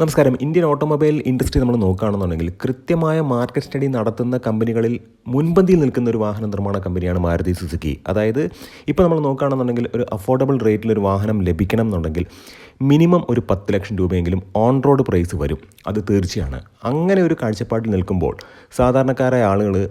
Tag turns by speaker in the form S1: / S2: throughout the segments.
S1: നമസ്കാരം. Indian automobile industry നമ്മൾ നോക്കുകയാണെന്നുണ്ടെങ്കിൽ കൃത്യമായ മാർക്കറ്റ് സ്റ്റഡി നടത്തുന്ന കമ്പനികളിൽ മുൻപന്തിയിൽ നിൽക്കുന്ന ഒരു വാഹന നിർമ്മാണ കമ്പനിയാണ് മാരുതി സുസുക്കി. അതായത് ഇപ്പോൾ നമ്മൾ നോക്കുകയാണെന്നുണ്ടെങ്കിൽ ഒരു അഫോർഡബിൾ റേറ്റിൽ ഒരു വാഹനം ലഭിക്കണം എന്നുണ്ടെങ്കിൽ മിനിമം ഒരു പത്ത് ലക്ഷം രൂപയെങ്കിലും ഓൺ റോഡ് പ്രൈസ് വരും. അത് തീർച്ചയാണ്. അങ്ങനെ ഒരു കാഴ്ചപ്പാടിൽ നിൽക്കുമ്പോൾ സാധാരണക്കാരായ ആളുകൾ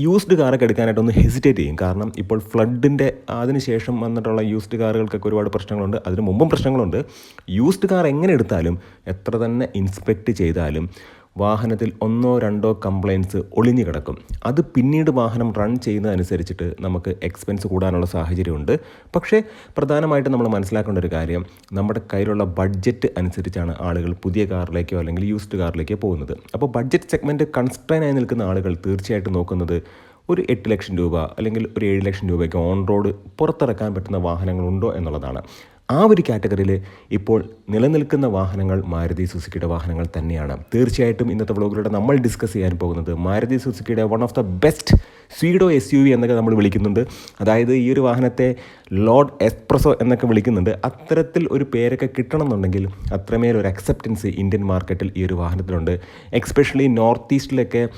S1: യൂസ്ഡ് കാറൊക്കെ എടുക്കാനായിട്ട് ഒന്ന് ഹെസിറ്റേറ്റ് ചെയ്യും. കാരണം ഇപ്പോൾ ഫ്ലഡിന്റെ അതിനുശേഷം വന്നിട്ടുള്ള യൂസ്ഡ് കാറുകൾക്കൊക്കെ ഒരുപാട് പ്രശ്നങ്ങളുണ്ട്. അതിന് മുമ്പും പ്രശ്നങ്ങളുണ്ട്. യൂസ്ഡ് കാർ എങ്ങനെ എടുത്താലും എത്ര തന്നെ ഇൻസ്പെക്റ്റ് ചെയ്താലും വാഹനത്തിൽ ഒന്നോ രണ്ടോ കംപ്ലയിൻസ് ഒളിഞ്ഞു കിടക്കും. അത് പിന്നീട് വാഹനം റൺ ചെയ്യുന്നതനുസരിച്ചിട്ട് നമുക്ക് എക്സ്പെൻസ് കൂടാനുള്ള സാഹചര്യമുണ്ട്. പക്ഷേ പ്രധാനമായിട്ട് നമ്മൾ മനസ്സിലാക്കേണ്ട ഒരു കാര്യം നമ്മുടെ കയ്യിലുള്ള ബഡ്ജറ്റ് അനുസരിച്ചാണ് ആളുകൾ പുതിയ കാറിലേക്കോ അല്ലെങ്കിൽ യൂസ്ഡ് കാറിലേക്കോ പോകുന്നത്. അപ്പോൾ ബഡ്ജറ്റ് സെഗ്മെന്റ് കൺസ്ട്രെയിൻ ആയി നിൽക്കുന്ന ആളുകൾ തീർച്ചയായിട്ടും നോക്കുന്നത് ഒരു എട്ട് ലക്ഷം രൂപ അല്ലെങ്കിൽ ഒരു ഏഴ് ലക്ഷം രൂപയ്ക്ക് ഓൺ റോഡ് പുറത്തിറക്കാൻ പറ്റുന്ന വാഹനങ്ങളുണ്ടോ എന്നുള്ളതാണ്. ആ ഒരു കാറ്റഗറിയിൽ ഇപ്പോൾ നിലനിൽക്കുന്ന വാഹനങ്ങൾ മാരുതി സുസുക്കിയുടെ വാഹനങ്ങൾ തന്നെയാണ്. തീർച്ചയായിട്ടും ഇന്നത്തെ വ്ളോഗിലൂടെ നമ്മൾ ഡിസ്കസ് ചെയ്യാൻ പോകുന്നത് മാരുതി സുസുക്കിയുടെ വൺ ഓഫ് ദ ബെസ്റ്റ് സ്വീഡോ എസ് യു വി എന്നൊക്കെ നമ്മൾ വിളിക്കുന്നുണ്ട്. അതായത് ഈ ഒരു വാഹനത്തെ ലോഡ് എക്സ്പ്രസോ എന്നൊക്കെ വിളിക്കുന്നുണ്ട്. അത്തരത്തിൽ ഒരു പേരൊക്കെ കിട്ടണമെന്നുണ്ടെങ്കിൽ അത്രമേൽ ഒരു അക്സെപ്റ്റൻസ് ഇന്ത്യൻ മാർക്കറ്റിൽ ഈ ഒരു വാഹനത്തിലുണ്ട്. എക്സ്പെഷ്യലി നോർത്ത് ഈസ്റ്റിലൊക്കെ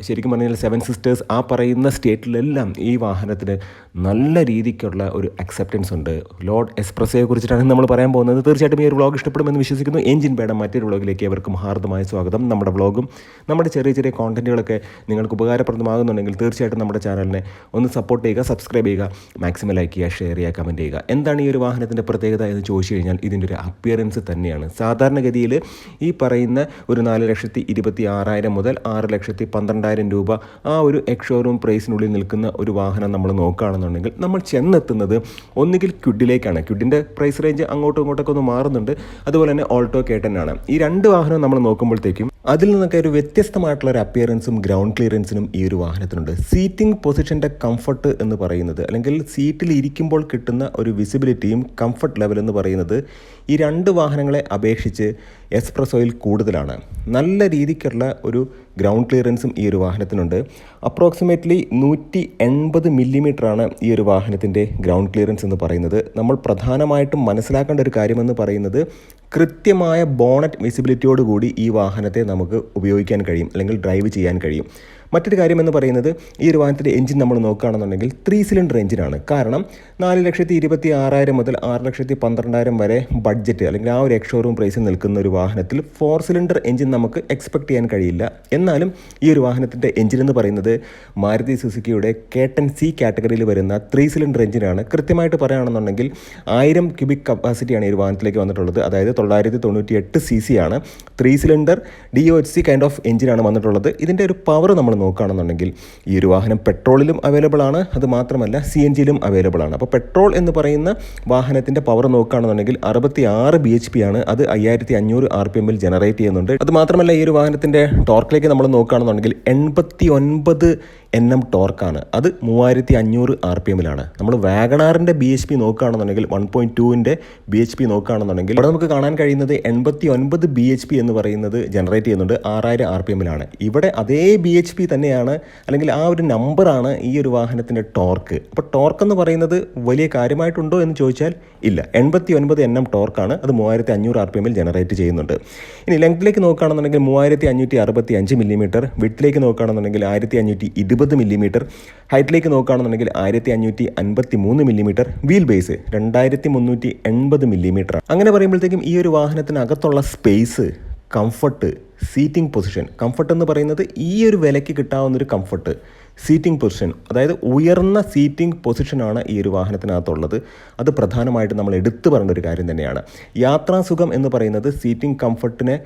S1: ശരിക്കും പറഞ്ഞാൽ സെവൻ സിസ്റ്റേഴ്സ് ആ പറയുന്ന സ്റ്റേറ്റിലെല്ലാം ഈ വാഹനത്തിന് നല്ല രീതിക്കുള്ള ഒരു അക്സെപ്റ്റൻസ് ഉണ്ട്. ലോഡ് എക്സ്പ്രസ്സയെ കുറിച്ചിട്ടാണ് നമ്മൾ പറയാൻ പോകുന്നത്. തീർച്ചയായിട്ടും ഈ ഒരു വ്ളോഗ് ഇഷ്ടപ്പെടുമെന്ന് വിശ്വസിക്കുന്നു. എഞ്ചിൻ പേടം മറ്റൊരു വ്ളോഗിലേക്ക് അവർക്കും ഹാർദമായ സ്വാഗതം. നമ്മുടെ വ്ളോഗും നമ്മുടെ ചെറിയ ചെറിയ കോണ്ടന്റുകളൊക്കെ നിങ്ങൾക്ക് ഉപകാരപ്രദമാകുന്നുണ്ടെങ്കിൽ തീർച്ചയായിട്ടും നമ്മുടെ ചാനലിനെ ഒന്ന് സപ്പോർട്ട് ചെയ്യുക സബ്സ്ക്രൈബ് ചെയ്യുക മാക്സിമം ലൈക്ക് ചെയ്യുക ഷെയർ ചെയ്യുക കമന്റ് ചെയ്യുക. എന്താണ് ഈ ഒരു വാഹനത്തിന്റെ പ്രത്യേകത എന്ന് ചോദിച്ചു കഴിഞ്ഞാൽ ഇതിന്റെ ഒരു അപ്പിയറൻസ് തന്നെയാണ്. സാധാരണഗതിയിൽ ഈ പറയുന്ന ഒരു നാല് ലക്ഷത്തി ഇരുപത്തി ആറായിരം മുതൽ ആറ് ലക്ഷത്തി പന്ത്രണ്ടായിരം രൂപ ആ ഒരു എക്സ്ഷോറൂം പ്രൈസിനുള്ളിൽ നിൽക്കുന്ന ഒരു വാഹനം നമ്മൾ നോക്കുകയാണെന്നുണ്ടെങ്കിൽ നമ്മൾ ചെന്നെത്തുന്നത് ഒന്നുകിൽ ക്യുഡിലേക്കാണ് ക്യുഡിന്റെ പ്രൈസ് റേഞ്ച് അങ്ങോട്ടും ഇങ്ങോട്ടൊക്കെ ഒന്ന് മാറുന്നുണ്ട്. അതുപോലെ തന്നെ ഓൾട്ടോ കേട്ടനാണ്. ഈ രണ്ട് വാഹനം നമ്മൾ നോക്കുമ്പോഴത്തേക്കും അതിൽ നിന്നൊക്കെ ഒരു വ്യത്യസ്തമായിട്ടുള്ള ഒരു അപ്പിയറൻസും ഗ്രൗണ്ട് ക്ലിയറൻസിനും ഈ ഒരു വാഹനത്തിനുണ്ട്. സീറ്റിംഗ് പൊസിഷന്റെ കംഫർട്ട് എന്ന് പറയുന്നത് അല്ലെങ്കിൽ സീറ്റിൽ ഇരിക്കുമ്പോൾ കിട്ടുന്ന ഒരു വിസിബിലിറ്റിയും കംഫർട്ട് ലെവൽ എന്ന് പറയുന്നത് ഈ രണ്ട് വാഹനങ്ങളെ അപേക്ഷിച്ച് എക്സ്പ്രസോയിൽ കൂടുതലാണ്. നല്ല രീതിക്കുള്ള ഒരു ഗ്രൗണ്ട് ക്ലിയറൻസും ഈ ഒരു വാഹനത്തിനുണ്ട്. അപ്രോക്സിമേറ്റ്ലി നൂറ്റി എൺപത് മില്ലിമീറ്ററാണ് ഈ ഒരു വാഹനത്തിന്റെ ഗ്രൗണ്ട് ക്ലിയറൻസ് എന്ന് പറയുന്നത്. നമ്മൾ പ്രധാനമായിട്ടും മനസ്സിലാക്കേണ്ട ഒരു കാര്യമെന്ന് പറയുന്നത് കൃത്യമായ ബോണറ്റ് വിസിബിലിറ്റിയോട് കൂടി ഈ വാഹനത്തെ നമുക്ക് ഉപയോഗിക്കാൻ കഴിയും അല്ലെങ്കിൽ ഡ്രൈവ് ചെയ്യാൻ കഴിയും. മറ്റൊരു കാര്യം എന്ന് പറയുന്നത് ഈ ഒരു വാഹനത്തിന്റെ എഞ്ചിൻ നമ്മൾ നോക്കുകയാണെന്നുണ്ടെങ്കിൽ ത്രീ സിലിണ്ടർ എഞ്ചിനാണ് കാരണം നാല് ലക്ഷത്തി ഇരുപത്തി ആറായിരം മുതൽ ആറ് ലക്ഷത്തി പന്ത്രണ്ടായിരം വരെ ബഡ്ജറ്റ് അല്ലെങ്കിൽ ആ ഒരു എക്സ്ഷോറൂം പ്രൈസിൽ നിൽക്കുന്ന ഒരു വാഹനത്തിൽ ഫോർ സിലിണ്ടർ എഞ്ചിൻ നമുക്ക് എക്സ്പെക്ട് ചെയ്യാൻ കഴിയില്ല. എന്നാലും ഈ ഒരു വാഹനത്തിന്റെ എഞ്ചിൻ എന്ന് പറയുന്നത് മാരുതി സുസുക്കിയുടെ കേട്ടൻ സി കാറ്റഗറിയിൽ വരുന്ന ത്രീ സിലിണ്ടർ എഞ്ചിനാണ് കൃത്യമായിട്ട് പറയുകയാണെന്നുണ്ടെങ്കിൽ ആയിരം ക്യൂബിക് കപ്പാസിറ്റിയാണ് ഈ ഒരു വാഹനത്തിലേക്ക് വന്നിട്ടുള്ളത്. അതായത് തൊള്ളായിരത്തി തൊണ്ണൂറ്റി എട്ട് സി സി ആണ് three cylinder D O H C kind of എഞ്ചിനാണ് വന്നിട്ടുള്ളത്. ഇതിന്റെ ഒരു പവർ നമ്മൾ നോക്കുകയാണെന്നുണ്ടെങ്കിൽ ഈ ഒരു വാഹനം പെട്രോളിലും അവൈലബിൾ ആണ്. അത് മാത്രമല്ല സി എൻ ജിയിലും അവൈലബിൾ ആണ്. അപ്പോൾ പെട്രോൾ എന്ന് പറയുന്ന വാഹനത്തിന്റെ പവർ നോക്കുകയാണെന്നുണ്ടെങ്കിൽ അറുപത്തി ആറ് ബി എച്ച് പി ആണ്. അത് അയ്യായിരത്തി അഞ്ഞൂറ് ആർ പി എമ്മിൽ ജനറേറ്റ് ചെയ്യുന്നുണ്ട്. അത് മാത്രമല്ല ഈ ഒരു വാഹനത്തിന്റെ ടോർക്കിലേക്ക് നമ്മൾ നോക്കുകയാണെന്നുണ്ടെങ്കിൽ എൺപത്തി ഒൻപത് എൻ എം ടോർക്കാണ്. അത് മൂവായിരത്തി അഞ്ഞൂറ് ആർ പി എമ്മിലാണ് നമ്മൾ വാഗണാറിന്റെ ബി എച്ച് പി നോക്കുകയാണെന്നുണ്ടെങ്കിൽ വൺ പോയിന്റ് ടുവിന്റെ ബി എച്ച് പി നോക്കുകയാണെന്നുണ്ടെങ്കിൽ ഇവിടെ നമുക്ക് കാണാൻ കഴിയുന്നത് എൺപത്തി ഒൻപത് ബി എച്ച് പി എന്ന് പറയുന്നത് ജനറേറ്റ് ചെയ്യുന്നുണ്ട്. ആറായിരം ആർ പി എമ്മിലാണ് ഇവിടെ അതേ ബി എച്ച് പി തന്നെയാണ് അല്ലെങ്കിൽ ആ ഒരു നമ്പറാണ് ഈ ഒരു വാഹനത്തിന്റെ ടോർക്ക്. അപ്പോൾ ടോർക്ക് എന്ന് പറയുന്നത് വലിയ കാര്യമായിട്ടുണ്ടോ എന്ന് ചോദിച്ചാൽ ഇല്ല. എൺപത്തി ഒൻപത് എൻ എം ടോർക്കാണ്. അത് മൂവായിരത്തി അഞ്ഞൂറ് ആർ പി എമ്മിൽ ജനറേറ്റ് ചെയ്യുന്നുണ്ട്. ഇനി ലെങ്ത്തിലേക്ക് നോക്കുകയാണെന്നുണ്ടെങ്കിൽ മൂവായിരത്തി അഞ്ഞൂറ്റി അറുപത്തി അഞ്ച് മില്ലിമീറ്റർ വിട്ടിലേക്ക് നോക്കുകയാണെന്നുണ്ടെങ്കിൽ ആയിരത്തി അഞ്ഞൂറ്റി ഇരുപത് മില്ലിമീറ്റർ ഹൈറ്റിലേക്ക് നോക്കുകയാണെന്നുണ്ടെങ്കിൽ ആയിരത്തി അഞ്ഞൂറ്റി അൻപത്തി മൂന്ന് മില്ലിമീറ്റർ വീൽ ബേസ് രണ്ടായിരത്തി മുന്നൂറ്റി എൺപത് മില്ലിമീറ്റർ അങ്ങനെ പറയുമ്പോഴത്തേക്കും ഈ ഒരു വാഹനത്തിനകത്തുള്ള space comfort seating position comfort എന്ന് പറയുന്നത് ഈ ഒരു വിലയ്ക്ക് കിട്ടാവുന്നൊരു കംഫർട്ട് സീറ്റിംഗ് പൊസിഷൻ അതായത് ഉയർന്ന സീറ്റിംഗ് പൊസിഷനാണ് ഈ ഒരു വാഹനത്തിനകത്തുള്ളത്. അത് പ്രധാനമായിട്ടും നമ്മൾ എടുത്തു പറയേണ്ട ഒരു കാര്യം തന്നെയാണ്. യാത്രാസുഖം എന്ന് പറയുന്നത് സീറ്റിംഗ് കംഫർട്ടിനെ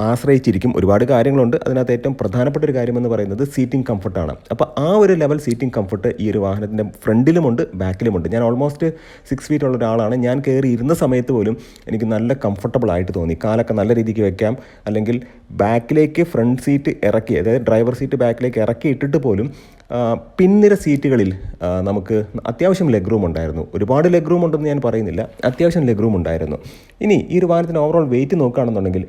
S1: ആശ്രയിച്ചിരിക്കും. ഒരുപാട് കാര്യങ്ങളുണ്ട്. അതിനകത്ത് ഏറ്റവും പ്രധാനപ്പെട്ട ഒരു കാര്യം എന്ന് പറയുന്നത് സീറ്റിംഗ് കംഫർട്ടാണ്. അപ്പോൾ ആ ഒരു ലെവൽ സീറ്റിംഗ് കംഫർട്ട് ഈ ഒരു വാഹനത്തിന്റെ ഫ്രണ്ടിലുമുണ്ട് ബാക്കിലുമുണ്ട്. ഞാൻ ഓൾമോസ്റ്റ് സിക്സ് ഫീറ്റ് ഉള്ള ഒരാളാണ്. ഞാൻ കയറി ഇരുന്ന സമയത്ത് പോലും എനിക്ക് നല്ല കംഫർട്ടബിൾ ആയിട്ട് തോന്നി. കാലൊക്കെ നല്ല രീതിക്ക് വെക്കാം. അല്ലെങ്കിൽ ബാക്കിലേക്ക് ഫ്രണ്ട് സീറ്റ് ഇറക്കി അതായത് ഡ്രൈവർ സീറ്റ് ബാക്കിലേക്ക് ഇറക്കി ഇട്ടിട്ട് പോലും പിൻനിര സീറ്റുകളിൽ നമുക്ക് അത്യാവശ്യം ലെഗ് റൂം ഉണ്ടായിരുന്നു. ഒരുപാട് ലെഗ് റൂം ഉണ്ടെന്ന് ഞാൻ പറയുന്നില്ല. അത്യാവശ്യം ലെഗ് റൂം ഉണ്ടായിരുന്നു. ഇനി ഈ ഒരു വാഹനത്തിന് ഓവറോൾ വെയിറ്റ് നോക്കുകയാണെന്നുണ്ടെങ്കിൽ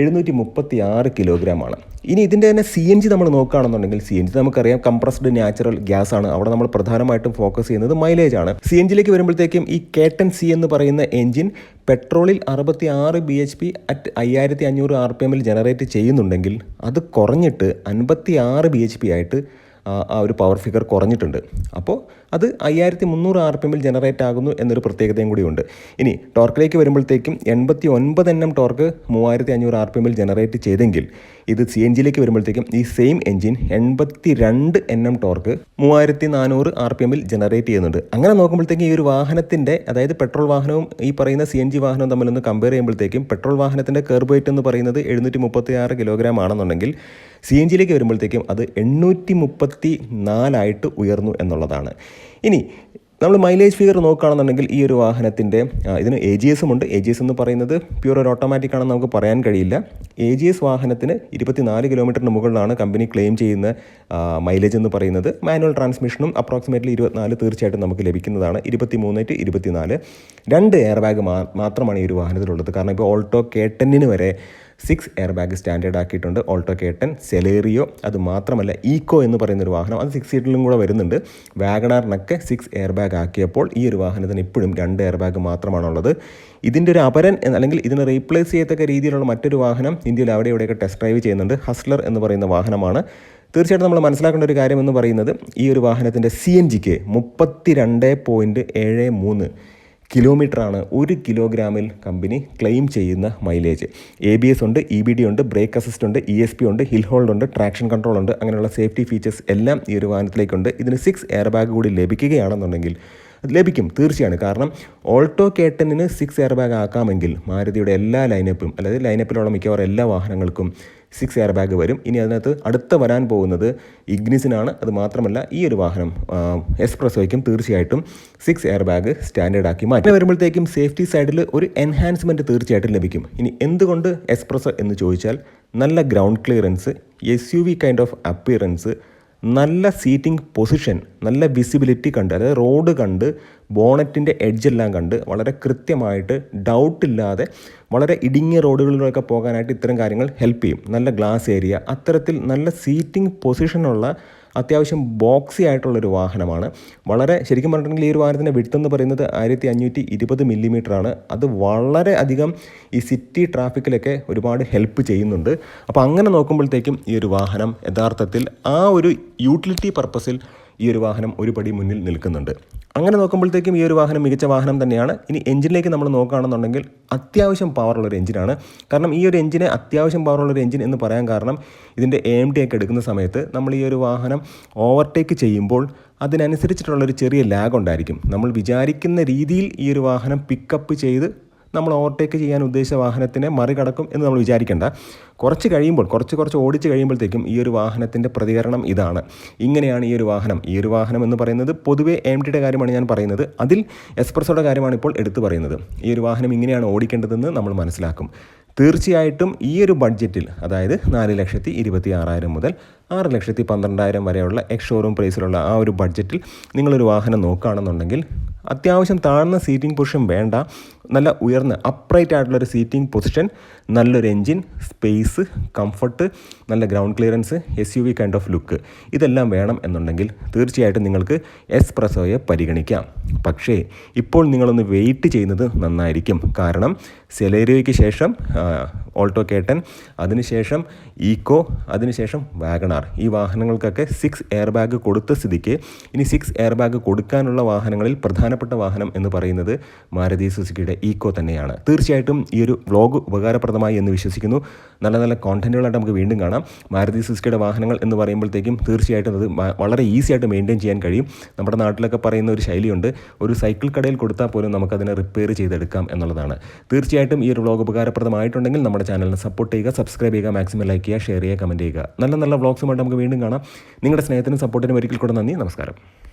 S1: എഴുന്നൂറ്റി മുപ്പത്തി ആറ് കിലോഗ്രാം ആണ്. ഇനി ഇതിന്റെ തന്നെ സി എൻ ജി നമ്മൾ നോക്കുകയാണെന്നുണ്ടെങ്കിൽ സി എൻ ജി നമുക്കറിയാം. കംപ്രസ്ഡ് നാച്ചുറൽ ഗ്യാസ് ആണ്. അവിടെ നമ്മൾ പ്രധാനമായിട്ടും ഫോക്കസ് ചെയ്യുന്നത് മൈലേജ് ആണ്. സി എൻ ജിയിലേക്ക് വരുമ്പോഴത്തേക്കും ഈ കേട്ടൻ സി എന്ന് പറയുന്ന എഞ്ചിൻ പെട്രോളിൽ അറുപത്തി ആറ് ബി എച്ച് പി അറ്റ് അയ്യായിരത്തി അഞ്ഞൂറ് ആർ പി എമ്മിൽ ജനറേറ്റ് ചെയ്യുന്നുണ്ടെങ്കിൽ അത് കുറഞ്ഞിട്ട് അൻപത്തി ആറ് ബി എച്ച് പി ആയിട്ട് ആ ഒരു പവർ ഫിഗർ കുറഞ്ഞിട്ടുണ്ട്. അപ്പോൾ അത് അയ്യായിരത്തി മുന്നൂറ് ആർ പി എമ്മിൽ ജനറേറ്റ് ആകുന്നു എന്നൊരു പ്രത്യേകതയും കൂടിയുണ്ട് ഇനി ടോർക്കിലേക്ക് വരുമ്പോഴത്തേക്കും എൺപത്തി ഒൻപത് എണ്ണം ടോർക്ക് മൂവായിരത്തി അഞ്ഞൂറ് ആർ പി എമ്മിൽ ജനറേറ്റ് ചെയ്തെങ്കിൽ ഇത് സി എൻ ജിയിലേക്ക് വരുമ്പോഴത്തേക്കും ഈ സെയിം എഞ്ചിൻ എൺപത്തി രണ്ട് എണ്ണം ടോർക്ക് മൂവായിരത്തി നാനൂറ് ആർ പി എമ്മിൽ ജനറേറ്റ് ചെയ്യുന്നുണ്ട്. അങ്ങനെ നോക്കുമ്പോഴത്തേക്കും ഈ ഒരു വാഹനത്തിന്റെ അതായത് പെട്രോൾ വാഹനവും ഈ പറയുന്ന സി എൻ ജി വാഹനവും തമ്മിലൊന്ന് കമ്പയർ ചെയ്യുമ്പോഴത്തേക്കും പെട്രോൾ വാഹനത്തിന്റെ കെർബ് വെയിറ്റ് എന്ന് പറയുന്നത് എഴുന്നൂറ്റി മുപ്പത്തി ആറ് കിലോഗ്രാം ആണെന്നുണ്ടെങ്കിൽ സി എൻ ജിയിലേക്ക് വരുമ്പോഴത്തേക്കും അത് എണ്ണൂറ്റി മുപ്പത്തി നാലായിട്ട് ഉയർന്നു എന്നുള്ളതാണ്. ഇനി നമ്മൾ മൈലേജ് ഫിഗർ നോക്കുകയാണെന്നുണ്ടെങ്കിൽ ഈ ഒരു വാഹനത്തിന്റെ ഇതിന് എ ജി എസും ഉണ്ട്. എ ജി എസ് എന്ന് പറയുന്നത് പ്യൂർ ഒരു ഓട്ടോമാറ്റിക് ആണെന്ന് നമുക്ക് പറയാൻ കഴിയില്ല. എ ജി എസ് വാഹനത്തിന് ഇരുപത്തിനാല് കിലോമീറ്ററിന് മുകളിലാണ് കമ്പനി ക്ലെയിം ചെയ്യുന്ന മൈലേജ് എന്ന് പറയുന്നത്. മാനുവൽ ട്രാൻസ്മിഷനും അപ്രോക്സിമേറ്റ്ലി ഇരുപത്തിനാല് തീർച്ചയായിട്ടും നമുക്ക് ലഭിക്കുന്നതാണ്. ഇരുപത്തി മൂന്ന് ടു ഇരുപത്തിനാല്. രണ്ട് എയർ ബാഗ് മാത്രമാണ് ഈ ഒരു വാഹനത്തിലുള്ളത്. കാരണം ഇപ്പോൾ ഓൾട്ടോ കെ ടെന്നിന് വരെ സിക്സ് എയർ ബാഗ് സ്റ്റാൻഡേർഡ് ആക്കിയിട്ടുണ്ട് ഓൾട്ടോ കേട്ടൻ സെലേറിയോ അത് മാത്രമല്ല ഈക്കോ എന്ന് പറയുന്ന ഒരു വാഹനം. അത് സിക്സ് സീറ്റിലും കൂടെ വരുന്നുണ്ട്. വാഗണാറിനൊക്കെ സിക്സ് എയർ ബാഗ് ആക്കിയപ്പോൾ ഈ ഒരു വാഹനത്തിന് ഇപ്പോഴും രണ്ട് എയർ ബാഗ് മാത്രമാണുള്ളത്. ഇതിന്റെ ഒരു അപരൻ അല്ലെങ്കിൽ ഇതിനെ റീപ്ലേസ് ചെയ്യത്തക്ക രീതിയിലുള്ള മറ്റൊരു വാഹനം ഇന്ത്യയിൽ അവിടെ ഇവിടെയൊക്കെ ടെസ്റ്റ് ഡ്രൈവ് ചെയ്യുന്നുണ്ട്. ഹസ്ലർ എന്ന് പറയുന്ന വാഹനമാണ്. തീർച്ചയായിട്ടും നമ്മൾ മനസ്സിലാക്കേണ്ട ഒരു കാര്യം എന്ന് പറയുന്നത് ഈ ഒരു വാഹനത്തിന്റെ സി എൻ ജിക്ക് മുപ്പത്തി രണ്ട് പോയിന്റ് ഏഴ് മൂന്ന് കിലോമീറ്ററാണ് ഒരു കിലോഗ്രാമിൽ കമ്പനി ക്ലെയിം ചെയ്യുന്ന മൈലേജ്. എ ബി എസ് ഉണ്ട് ഇ ബി ഡി ഉണ്ട് ബ്രേക്ക് അസിസ്റ്റ് ഉണ്ട് ഇ എസ് പി ഉണ്ട് ഹിൽ ഹോൾഡ് ഉണ്ട് ട്രാക്ഷൻ കൺട്രോൾ ഉണ്ട് അങ്ങനെയുള്ള സേഫ്റ്റി ഫീച്ചേഴ്സ് എല്ലാം ഈ ഒരു വാഹനത്തിലേക്കുണ്ട്. ഇതിന് സിക്സ് എയർ ബാഗ് കൂടി ലഭിക്കുകയാണെന്നുണ്ടെങ്കിൽ ലഭിക്കും തീർച്ചയാണ്. കാരണം ഓൾട്ടോ കേട്ടനിന് സിക്സ് എയർ ബാഗ് ആക്കാമെങ്കിൽ മാരുതിയുടെ എല്ലാ ലൈനപ്പും അതായത് ലൈനപ്പിലുള്ള മിക്കവാറും എല്ലാ വാഹനങ്ങൾക്കും സിക്സ് എയർ ബാഗ് വരും. ഇനി അതിനകത്ത് അടുത്ത വരാൻ പോകുന്നത് ഇഗ്നിസിനാണ് അത് മാത്രമല്ല ഈ ഒരു വാഹനം എക്സ്പ്രസോയ്ക്കും തീർച്ചയായിട്ടും സിക്സ് എയർ ബാഗ് സ്റ്റാൻഡേർഡ് ആക്കി മാറ്റി. വരുമ്പോഴത്തേക്കും സേഫ്റ്റി സൈഡിൽ ഒരു എൻഹാൻസ്മെന്റ് തീർച്ചയായിട്ടും ലഭിക്കും. ഇനി എന്തുകൊണ്ട് എക്സ്പ്രസോ എന്ന് ചോദിച്ചാൽ നല്ല ground clearance S U V kind of appearance നല്ല സീറ്റിംഗ് പൊസിഷൻ നല്ല വിസിബിലിറ്റി കണ്ട് അതായത് റോഡ് കണ്ട് ബോണറ്റിന്റെ എഡ്ജെല്ലാം കണ്ട് വളരെ കൃത്യമായിട്ട് ഡൗട്ടില്ലാതെ വളരെ ഇടുങ്ങിയ റോഡുകളിലൊക്കെ പോകാനായിട്ട് ഇത്തരം കാര്യങ്ങൾ ഹെൽപ്പ് ചെയ്യും. നല്ല ഗ്ലാസ് ഏരിയ അത്തരത്തിൽ നല്ല സീറ്റിംഗ് പൊസിഷനുള്ള അത്യാവശ്യം ബോക്സി ആയിട്ടുള്ളൊരു വാഹനമാണ്. വളരെ ശരിക്കും പറഞ്ഞിട്ടുണ്ടെങ്കിൽ ഈ ഒരു വാഹനത്തിന്റെ എന്ന് പറയുന്നത് ആയിരത്തി അഞ്ഞൂറ്റി ഇരുപത് ആണ് അത് വളരെ അധികം ഈ സിറ്റി ട്രാഫിക്കിലൊക്കെ ഒരുപാട് ഹെൽപ്പ് ചെയ്യുന്നുണ്ട്. അപ്പോൾ അങ്ങനെ നോക്കുമ്പോഴത്തേക്കും ഈ ഒരു വാഹനം യഥാർത്ഥത്തിൽ ആ ഒരു യൂട്ടിലിറ്റി പർപ്പസിൽ ഈ ഒരു വാഹനം ഒരുപടി മുന്നിൽ നിൽക്കുന്നുണ്ട്. അങ്ങനെ നോക്കുമ്പോഴത്തേക്കും ഈ ഒരു വാഹനം മികച്ച വാഹനം തന്നെയാണ്. ഇനി എഞ്ചിനിലേക്ക് നമ്മൾ നോക്കുകയാണെന്നുണ്ടെങ്കിൽ അത്യാവശ്യം പവറുള്ള ഒരു എഞ്ചിനാണ് കാരണം ഈ ഒരു എഞ്ചിനെ അത്യാവശ്യം പവറുള്ള ഒരു എഞ്ചിൻ എന്ന് പറയാൻ കാരണം ഇതിന്റെ എ ഡി ഒക്കെ എടുക്കുന്ന സമയത്ത് നമ്മൾ ഈ ഒരു വാഹനം ഓവർടേക്ക് ചെയ്യുമ്പോൾ അതിനനുസരിച്ചിട്ടുള്ളൊരു ചെറിയ ലാഗ് ഉണ്ടായിരിക്കും. നമ്മൾ വിചാരിക്കുന്ന രീതിയിൽ ഈ ഒരു വാഹനം പിക്കപ്പ് ചെയ്ത് നമ്മൾ ഓവർടേക്ക് ചെയ്യാൻ ഉദ്ദേശിച്ച വാഹനത്തിനെ മറികടക്കും എന്ന് നമ്മൾ വിചാരിക്കേണ്ട. കുറച്ച് കഴിയുമ്പോൾ കുറച്ച് കുറച്ച് ഓടിച്ച് കഴിയുമ്പോഴത്തേക്കും ഈ ഒരു വാഹനത്തിന്റെ പ്രതികരണം ഇതാണ്. ഇങ്ങനെയാണ് ഈ ഒരു വാഹനം. ഈ ഒരു വാഹനം എന്ന് പറയുന്നത് പൊതുവേ എം ടിയുടെ കാര്യമാണ് ഞാൻ പറയുന്നത്. അതിൽ എക്സ്പ്രസോയുടെ കാര്യമാണ് ഇപ്പോൾ എടുത്തു പറയുന്നത്. ഈ ഒരു വാഹനം ഇങ്ങനെയാണ് ഓടിക്കേണ്ടതെന്ന് നമ്മൾ മനസ്സിലാക്കും. തീർച്ചയായിട്ടും ഈ ഒരു ബഡ്ജറ്റിൽ അതായത് നാല് ലക്ഷത്തി ഇരുപത്തി ആറായിരം മുതൽ ആറ് ലക്ഷത്തി പന്ത്രണ്ടായിരം വരെയുള്ള എക്സ് ഷോറൂം പ്രൈസിലുള്ള ആ ഒരു ബഡ്ജറ്റിൽ നിങ്ങളൊരു വാഹനം നോക്കുകയാണെന്നുണ്ടെങ്കിൽ അത്യാവശ്യം താഴ്ന്ന സീറ്റിംഗ് പൊസിഷൻ വേണ്ട. നല്ല ഉയർന്ന അപ്രൈറ്റ് ആയിട്ടുള്ളൊരു സീറ്റിംഗ് പൊസിഷൻ നല്ലൊരു എൻജിൻ സ്പേസ് കംഫർട്ട് നല്ല ground clearance S U V kind of look ഇതെല്ലാം വേണം എന്നുണ്ടെങ്കിൽ തീർച്ചയായിട്ടും നിങ്ങൾക്ക് എസ്പ്രസോയെ പരിഗണിക്കാം. പക്ഷേ ഇപ്പോൾ നിങ്ങളൊന്ന് വെയിറ്റ് ചെയ്യുന്നത് നന്നായിരിക്കും. കാരണം സെലേരിയോയ്ക്ക് ശേഷം ഓൾട്ടോ കേട്ടൻ അതിനുശേഷം ഈക്കോ അതിനുശേഷം വാഗണാർ ഈ വാഹനങ്ങൾക്കൊക്കെ സിക്സ് എയർ ബാഗ് കൊടുത്ത സ്ഥിതിക്ക് ഇനി സിക്സ് എയർ ബാഗ് കൊടുക്കാനുള്ള വാഹനങ്ങളിൽ പ്രധാനപ്പെട്ട വാഹനം എന്ന് പറയുന്നത് മാരുതി സുസുക്കിയുടെ ഈക്കോ തന്നെയാണ്. തീർച്ചയായിട്ടും ഈ ഒരു വ്ളോഗ് ഉപകാരപ്രദമായി എന്ന് വിശ്വസിക്കുന്നു. നല്ല നല്ല കോണ്ടന്റുകളായിട്ട് നമുക്ക് വീണ്ടും കാണാം. മാരുതി സുസുക്കിയുടെ വാഹനങ്ങൾ എന്ന് പറയുമ്പോഴത്തേക്കും തീർച്ചയായിട്ടും അത് വളരെ ഈസി ആയിട്ട് മെയിന്റെയിൻ ചെയ്യാൻ കഴിയും. നമ്മുടെ നാട്ടിലൊക്കെ പറയുന്ന ഒരു ശൈലിയുണ്ട്. ഒരു സൈക്കിൾ കടയിൽ കൊടുത്താൽ പോലും നമുക്കതിനെ റിപ്പയർ ചെയ്തെടുക്കാം എന്നുള്ളതാണ്. തീർച്ചയായിട്ടും ഈ ഒരു വ്ളോഗ് ഉപകാരപ്രദമായിട്ടുണ്ടെങ്കിൽ നമ്മുടെ ചാനലിനെ സപ്പോർട്ട് ചെയ്യുക സബ്സ്ക്രൈബ് ചെയ്യുക മാക്സിമം ലൈക്ക് ചെയ്യുക ഷെയർ ചെയ്യുക കമന്റ് ചെയ്യുക. നല്ല നല്ല വ്ളോഗ്സുമായിട്ട് നമുക്ക് വീണ്ടും കാണാം. നിങ്ങളുടെ സ്നേഹത്തിനും സപ്പോർട്ടിനും ഒരിക്കൽ കൂടെ നന്ദി. നമസ്കാരം.